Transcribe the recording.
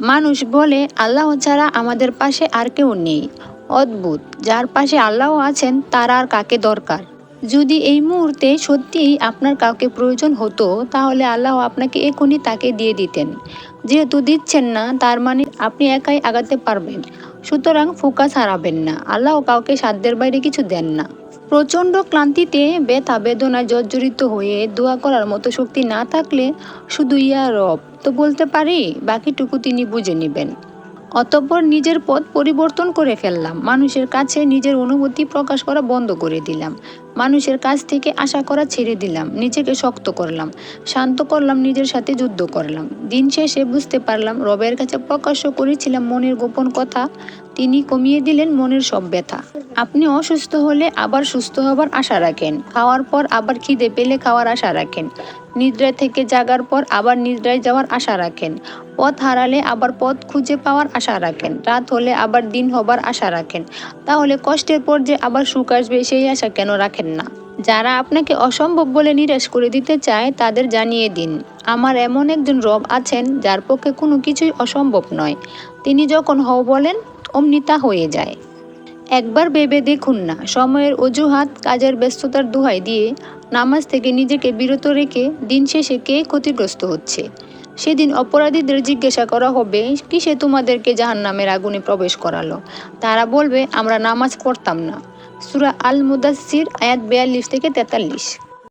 মানুষ বলে, আল্লাহ ছাড়া আমাদের পাশে আর কেউ নেই। অদ্ভুত, যার পাশে আল্লাহ আছেন, তার আর কাকে দরকার? যদি এই মুহূর্তে সত্যিই আপনার কাউকে প্রয়োজন হতো, তাহলে আল্লাহ আপনাকে এখনই তাকে দিয়ে দিতেন। যেহেতু দিচ্ছেন না, তার মানে আপনি একাই আগাতে পারবেন। সুতরাং ফোকাস হারাবেন না। আল্লাহ কাউকে সাধ্যের বাইরে কিছু দেন না। প্রচণ্ড ক্লান্তিতে ব্যথা বেদনায় জর্জরিত হয়ে দোয়া করার মতো শক্তি না থাকলে শুধু ইয়া রব। তো বলতে পারি, বাকিটুকু তিনি বুঝে নেবেন। অতঃপর নিজের পথ পরিবর্তন করে ফেললাম। মানুষের কাছে নিজের অনুভূতি প্রকাশ করা বন্ধ করে দিলাম। মানুষের কাছ থেকে আশা করা ছেড়ে দিলাম। নিজেকে শক্ত করলাম। শান্ত করলাম, নিজের সাথে যুদ্ধ করলাম। দিন শেষে বুঝতে পারলাম, রবের কাছে প্রকাশ্য করেছিলাম মনের গোপন কথা। তিনি কমিয়ে দিলেন মনের সব ব্যথা। আপনি অসুস্থ হলে আবার সুস্থ হবার আশা রাখেন। খাওয়ার পর আবার খিদে পেলে খাওয়ার আশা রাখেন। নিদ্রায় থেকে জাগার পর আবার নিদ্রায় যাওয়ার আশা রাখেন। পথ হারালে আবার পথ খুঁজে পাওয়ার আশা রাখেন। রাত হলে আবার দিন হবার আশা রাখেন। তাহলে কষ্টের পর যে আবার সুখ আসবে, সেই আশা কেন রাখেন না? যারা আপনাকে অসম্ভব বলে নিরাশ করে দিতে চায়, তাদের জানিয়ে দিন। আমার এমন একজন রব আছেন, যার পক্ষে কোনো কিছুই অসম্ভব নয়। তিনি যখন হও বলেন, অমনি তা হয়ে যায়। একবার ভেবে দেখুন না। সময়ের অজুহাত, কাজের ব্যস্ততার দোহাই দিয়ে নামাজ থেকে নিজেকে বিরত রেখে দিন শেষে কে ক্ষতিগ্রস্ত হচ্ছে? সেদিন অপরাধীদের জিজ্ঞাসা করা হবে, কিসে তোমাদেরকে জাহান নামের আগুনে প্রবেশ করালো? তারা বলবে, আমরা নামাজ পড়তাম না। সুরা আল মুদাসির আয়াত বিয়াল্লিশ থেকে তেতাল্লিশ।